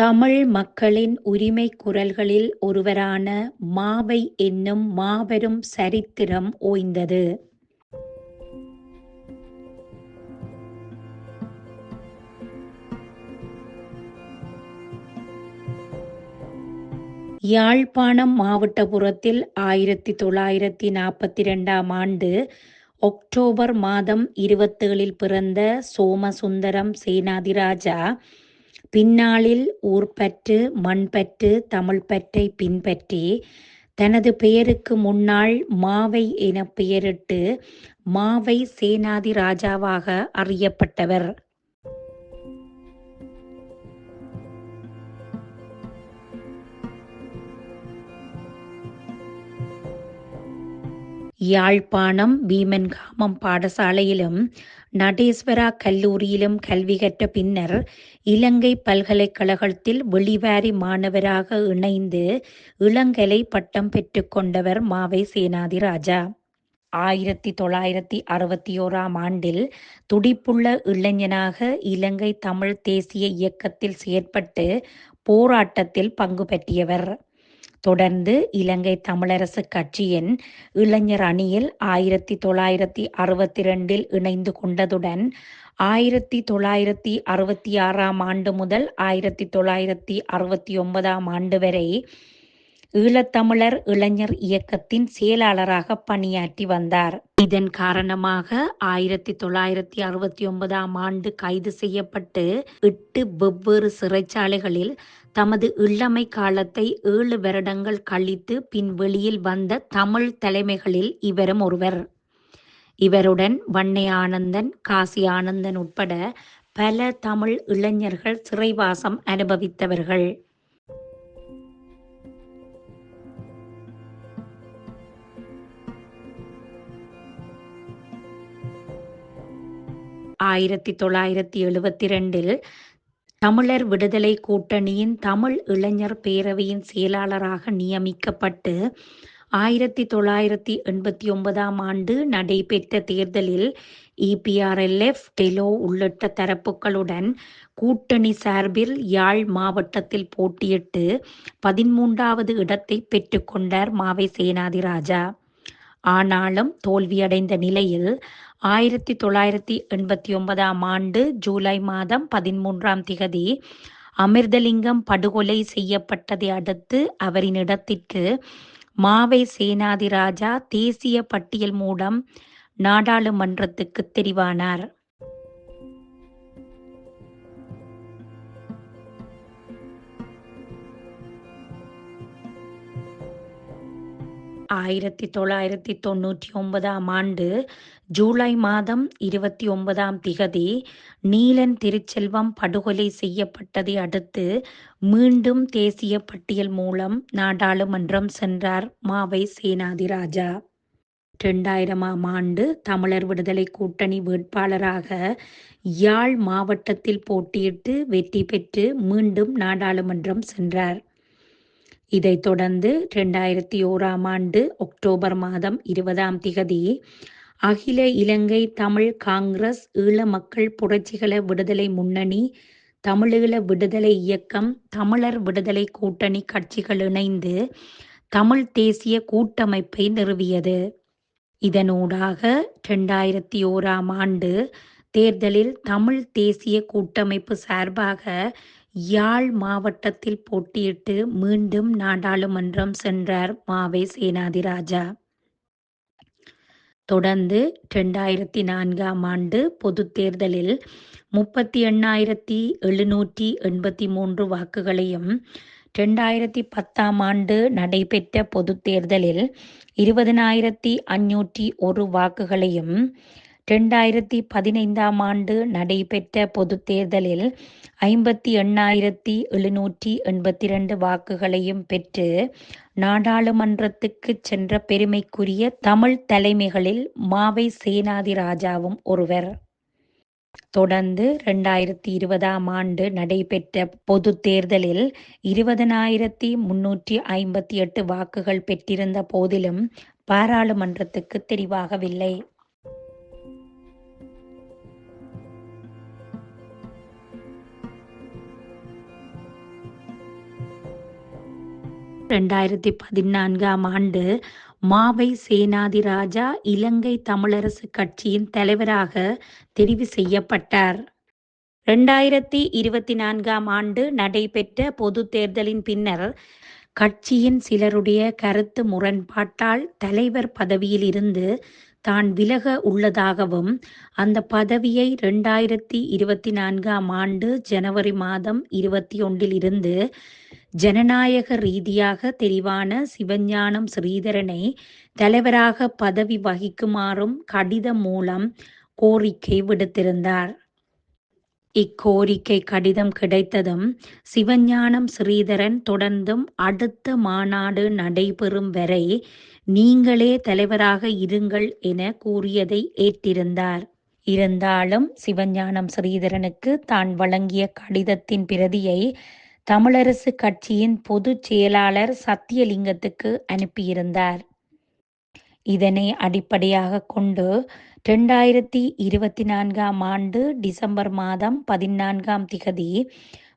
தமிழ் மக்களின் உரிமை குரல்களில் ஒருவரான மாவை என்னும் மாபெரும் சரித்திரம் ஓய்ந்தது. யாழ்ப்பாணம் மாவட்டபுரத்தில் தொள்ளாயிரத்தி நாற்பத்தி ரெண்டாம் ஆண்டு ஒக்டோபர் மாதம் இருபத்தேழில் பிறந்த சோமசுந்தரம் சேனாதிராஜா பின்னாளில் ஊர்பற்று மண்பற்று தமிழ்பற்றை பின்பற்றி தனது பெயருக்கு முன்னாள் மாவை என பெயரிட்டு மாவை சேனாதி ராஜாவாக அறியப்பட்டவர். யாழ்ப்பாணம் பீமன்காமம் பாடசாலையிலும் நடேஸ்வரா கல்லூரியிலும் கல்வி கற்ற பின்னர் இலங்கை பல்கலைக்கழகத்தில் வெளிவாரி மாணவராக இணைந்து இளங்கலை பட்டம் பெற்றுக்கொண்டவர் மாவை சேனாதி ராஜா ஆயிரத்தி தொள்ளாயிரத்தி அறுபத்தி ஓராம் ஆண்டில் துடிப்புள்ள இளைஞனாக இலங்கை தமிழ் தேசிய இயக்கத்தில் செயற்பட்டு போராட்டத்தில் பங்கு பற்றியவர். தொடர்ந்து இலங்கை தமிழரசுக் கட்சியின் இளைஞர் அணியில் ஆயிரத்தி தொள்ளாயிரத்தி அறுபத்தி ரெண்டில் இணைந்து கொண்டதுடன் ஆயிரத்தி தொள்ளாயிரத்தி அறுபத்தி ஆறாம் ஆண்டு முதல் ஆயிரத்தி தொள்ளாயிரத்தி அறுபத்தி ஒன்பதாம் ஆண்டு வரை ஈழத்தமிழர் இளைஞர் இயக்கத்தின் செயலாளராக பணியாற்றி வந்தார். இதன் காரணமாக ஆயிரத்தி தொள்ளாயிரத்தி அறுபத்தி ஒன்பதாம் ஆண்டு கைது செய்யப்பட்டு எட்டு வெவ்வேறு சிறைச்சாலைகளில் தமது இளமை காலத்தை ஏழு வருடங்கள் கழித்து பின் வெளியில் வந்த தமிழ் தலைமைகளில் இவரும் ஒருவர். இவருடன் வன்னி ஆனந்தன் காசி ஆனந்தன் உட்பட பல தமிழ் இளைஞர்கள் சிறைவாசம் அனுபவித்தவர்கள். ஆயிரத்தி தொள்ளாயிரத்தி எழுபத்தி ரெண்டில் தமிழர் விடுதலை கூட்டணியின் தமிழ் இளைஞர் பேரவையின் செயலாளராக நியமிக்கப்பட்டு ஆயிரத்தி தொள்ளாயிரத்தி எண்பத்தி ஒன்பதாம் ஆண்டு நடைபெற்ற தேர்தலில் இபிஆர்எல்எஃப் டெலோ உள்ளிட்ட தரப்புகளுடன் கூட்டணி சார்பில் யாழ் மாவட்டத்தில் போட்டியிட்டு பதிமூன்றாவது இடத்தை பெற்றுக்கொண்டார் மாவை சேனாதிராஜா. ஆனாலும் தோல்வியடைந்த நிலையில் ஆயிரத்தி தொள்ளாயிரத்தி எண்பத்தி ஒன்பதாம் ஆண்டு ஜூலை மாதம் பதிமூன்றாம் திகதி அமிர்தலிங்கம் படுகொலை செய்யப்பட்டதை அடுத்து அவரின் இடத்திற்கு மாவை சேனாதிராஜா தேசிய பட்டியல் மூலம் நாடாளுமன்றத்துக்கு தெரிவானார். ஆயிரத்தி தொள்ளாயிரத்தி தொண்ணூற்றி ஒன்பதாம் ஆண்டு ஜூலை மாதம் இருபத்தி ஒன்பதாம் திகதி நீலன் திருச்செல்வம் படுகொலை செய்யப்பட்டதை அடுத்து மீண்டும் தேசிய பட்டியல் மூலம் நாடாளுமன்றம் சென்றார் மாவை சேனாதிராஜா. இரண்டாயிரமாம் ஆண்டு தமிழர் விடுதலை கூட்டணி வேட்பாளராக யாழ் மாவட்டத்தில் போட்டியிட்டு வெற்றி பெற்று மீண்டும் நாடாளுமன்றம் சென்றார். இதைத் தொடர்ந்து ரெண்டாயிரத்தி ஓராம் ஆண்டு ஒக்டோபர் மாதம் இருபதாம் திகதி அகில இலங்கை தமிழ் காங்கிரஸ் ஈழ மக்கள் புரட்சிகள விடுதலை முன்னணி தமிழீழ விடுதலை இயக்கம் தமிழர் விடுதலை கூட்டணி கட்சிகள் இணைந்து தமிழ் தேசிய கூட்டமைப்பை நிறுவியது. இதனூடாக ரெண்டாயிரத்தி ஓராம் ஆண்டு தேர்தலில் தமிழ் தேசிய கூட்டமைப்பு சார்பாக யாழ் மாவட்டத்தில் போட்டியிட்டு மீண்டும் நாடாளுமன்றம் சென்றார் மாவை சேனாதிராஜா. தொடர்ந்து இரண்டாயிரத்தி நான்காம் ஆண்டு பொது தேர்தலில் முப்பத்தெண்ணாயிரத்து எழுநூற்றி எண்பத்தி மூன்று வாக்குகளையும் ரெண்டாயிரத்தி பத்தாம் ஆண்டு நடைபெற்ற பொது தேர்தலில் இருபதனாயிரத்தி அஞ்சூற்றி ஒரு வாக்குகளையும் ரெண்டாயிரத்தி பதினைந்தாம் ஆண்டு நடைபெற்ற பொதுத் தேர்தலில் ஐம்பத்தி எண்ணாயிரத்தி எழுநூற்றி எண்பத்தி இரண்டு வாக்குகளையும் பெற்று நாடாளுமன்றத்துக்குச் சென்ற பெருமைக்குரிய தமிழ் தலைமைகளில் மாவை சேனாதி ராஜாவும் ஒருவர். தொடர்ந்து ரெண்டாயிரத்தி இருபதாம் ஆண்டு நடைபெற்ற பொதுத் தேர்தலில் இருபதனாயிரத்தி முன்னூற்றி ஐம்பத்தி எட்டு வாக்குகள் பெற்றிருந்த போதிலும் பாராளுமன்றத்துக்கு தெரிவாகவில்லை. ரெண்டாயிரத்தி பதினான்காம் ஆண்டு மாவை சேனாதிராஜா இலங்கை தமிழரசு கட்சியின் தலைவராக தெரிவு செய்யப்பட்டார். ரெண்டாயிரத்தி இருபத்தி நான்காம் ஆண்டு நடைபெற்ற பொது தேர்தலின் பின்னர் கட்சியின் சிலருடைய கருத்து முரண்பாட்டால் தலைவர் பதவியில் இருந்து தான் விலக உள்ளதாகவும் அந்த பதவியை ரெண்டாயிரத்தி இருபத்தி நான்காம் ஆண்டு ஜனவரி மாதம் இருபத்தி ஒன்றில் இருந்து ஜனநாயக ரீதியாக தெரிவான சிவஞானம் ஸ்ரீதரனை தலைவராக பதவி வகிக்குமாறும் கடிதம் மூலம் கோரிக்கை விடுத்திருந்தார். இக்கோரிக்கை கடிதம் கிடைத்ததும் சிவஞானம் ஸ்ரீதரன் தொடர்ந்தும் அடுத்த மாநாடு நடைபெறும் வரை நீங்களே தலைவராக இருங்கள் என கூறியதை ஏற்றிருந்தார். இருந்தாலும் சிவஞானம் ஸ்ரீதரனுக்கு தான் வழங்கிய கடிதத்தின் பிரதியை தமிழரசு கட்சியின் பொதுச் செயலாளர் சத்தியலிங்கத்துக்கு அனுப்பியிருந்தார். இதனை அடிப்படையாக கொண்டு ரெண்டாயிரத்தி இருபத்தி நான்காம் ஆண்டு டிசம்பர் மாதம் பதினான்காம் திகதி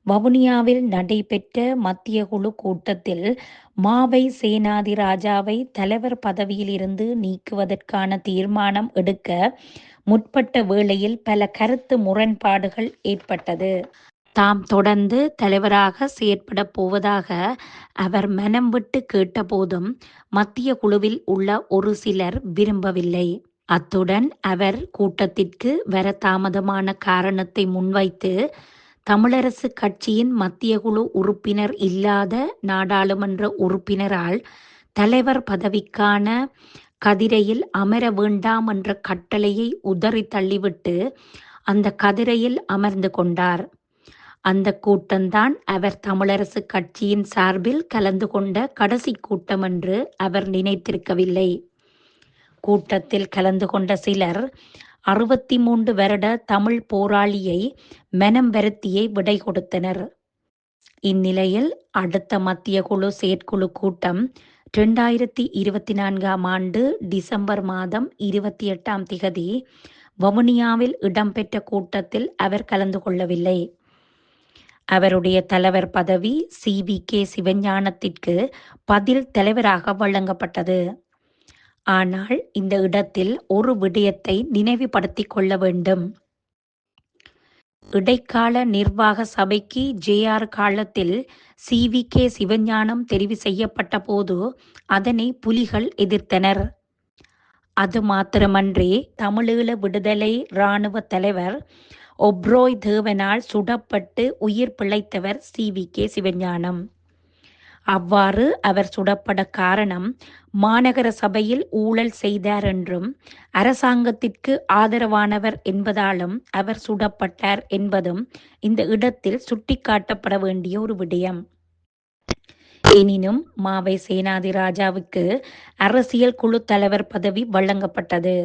வவுனியாவில் நடைபெற்ற மத்திய குழு கூட்டத்தில் மாவை சேனாதி ராஜாவை தலைவர் பதவியிலிருந்து நீக்குவதற்கான தீர்மானம் எடுக்க முற்பட்ட வேளையில் பல கருத்து முரண்பாடுகள் ஏற்பட்டது. தாம் தொடர்ந்து தலைவராக செயற்பட போவதாக அவர் மனம் விட்டு கேட்டபோதும் மத்திய குழுவில் உள்ள ஒரு சிலர் விரும்பவில்லை. அத்துடன் அவர் கூட்டத்திற்கு வர தாமதமான காரணத்தை முன்வைத்து தமிழரசு கட்சியின் மத்திய குழு உறுப்பினர் இல்லாத நாடாளுமன்ற உறுப்பினரால் தலைவர் பதவிக்கான கதிரையில் அமர வேண்டாம் என்ற கட்டளையை உதறி தள்ளிவிட்டு அந்த கதிரையில் அமர்ந்து கொண்டார். அந்த கூட்டம்தான் அவர் தமிழரசு கட்சியின் சார்பில் கலந்து கொண்ட கடைசி கூட்டம் என்று அவர் நினைத்திருக்கவில்லை. கூட்டத்தில் கலந்து கொண்ட சிலர் அறுபத்தி மூன்று வருட தமிழ் போராளியை மெனம் வருத்தியை விடை கொடுத்தனர். இந்நிலையில் அடுத்த மத்திய குழு செயற்குழு கூட்டம் இரண்டாயிரத்தி இருபத்தி நான்காம் ஆண்டு டிசம்பர் மாதம் இருபத்தி எட்டாம் திகதி வவுனியாவில் இடம்பெற்ற கூட்டத்தில் அவர் கலந்து கொள்ளவில்லை. அவருடைய தலைவர் பதவி சி வி கே சிவஞானத்திற்கு பதில் தலைவராக வழங்கப்பட்டது. ஆனால் இந்த இடத்தில் ஒரு விடயத்தை நினைவுபடுத்திக் கொள்ள வேண்டும். இடைக்கால நிர்வாக சபைக்கு ஜேஆர் காலத்தில் சி வி கே சிவஞானம் தெரிவு செய்யப்பட்ட போது அதனை புலிகள் எதிர்த்தனர். அது மாத்திரமன்றி தமிழீழ விடுதலை இராணுவ தலைவர் ஒப்ரோய் தேவனால் சுடப்பட்டு உயிர் பிழைத்தவர் சி வி கே சிவஞானம். அவ்வாறு அவர் சுடப்பட காரணம் மாநகர சபையில் ஊழல் செய்தார் என்றும் அரசாங்கத்திற்கு ஆதரவானவர் என்பதாலும் அவர் சுடப்பட்டார் என்பதும் இந்த இடத்தில் சுட்டிக்காட்டப்பட வேண்டிய ஒரு விடயம். எனினும் மாவை சேனாதி ராஜாவுக்கு அரசியல் குழு தலைவர் பதவி வழங்கப்பட்டது.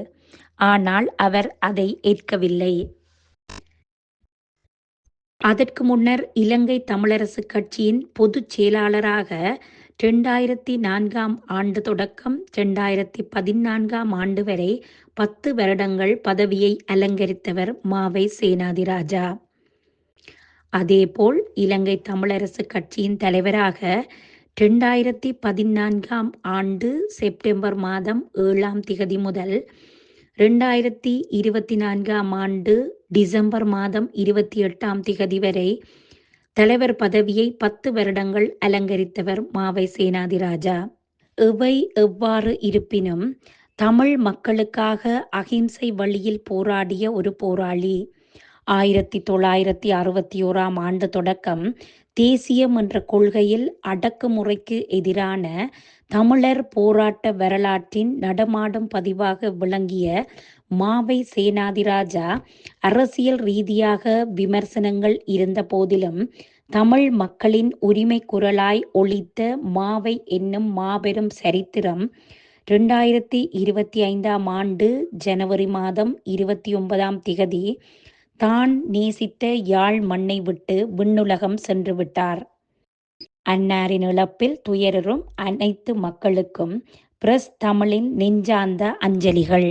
ஆனால் அவர் அதை ஏற்கவில்லை. அதற்கு முன்னர் இலங்கை தமிழரசு கட்சியின் பொதுச் செயலாளராக ரெண்டாயிரத்தி நான்காம் ஆண்டு தொடக்கம் ரெண்டாயிரத்தி பதினான்காம் ஆண்டு வரை பத்து வருடங்கள் பதவியை அலங்கரித்தவர் மாவை சேனாதிராஜா. அதேபோல் இலங்கை தமிழரசு கட்சியின் தலைவராக ரெண்டாயிரத்தி பதினான்காம் ஆண்டு செப்டம்பர் மாதம் ஏழாம் திகதி முதல் ரெண்டாயிரத்தி இருபத்தி நான்காம் ஆண்டு டிசம்பர் மாதம் இருபத்தி எட்டாம் திகதி வரை தலைவர் பதவியை பத்து வருடங்கள் அலங்கரித்தவர் மாவை சேனாதிராஜா. எவை எவ்வாறு இருப்பினும் தமிழ் மக்களுக்காக அகிம்சை வழியில் போராடிய ஒரு போராளி. ஆயிரத்தி தொள்ளாயிரத்தி அறுபத்தி ஓராம் ஆண்டு தொடக்கம் தேசியம் என்ற கொள்கையில் அடக்குமுறைக்கு எதிரான தமிழர் போராட்ட வரலாற்றின் நடமாடும் பதிவாக விளங்கிய மாவை சேனாதிராஜா அரசியல் ரீதியாக விமர்சனங்கள் இருந்த போதிலும் தமிழ் மக்களின் உரிமை குரலாய் ஒழித்த மாவை என்னும் மாபெரும் சரித்திரம் ரெண்டாயிரத்தி இருபத்தி ஐந்தாம் ஆண்டு ஜனவரி மாதம் இருபத்தி ஒன்பதாம் திகதி தான் நேசித்த யாழ் மண்ணை விட்டு விண்ணுலகம் சென்று விட்டார். அன்னாரின் இழப்பில் துயரரும் அனைத்து மக்களுக்கும் பிரஸ் தமிழின் நெஞ்சார்ந்த அஞ்சலிகள்.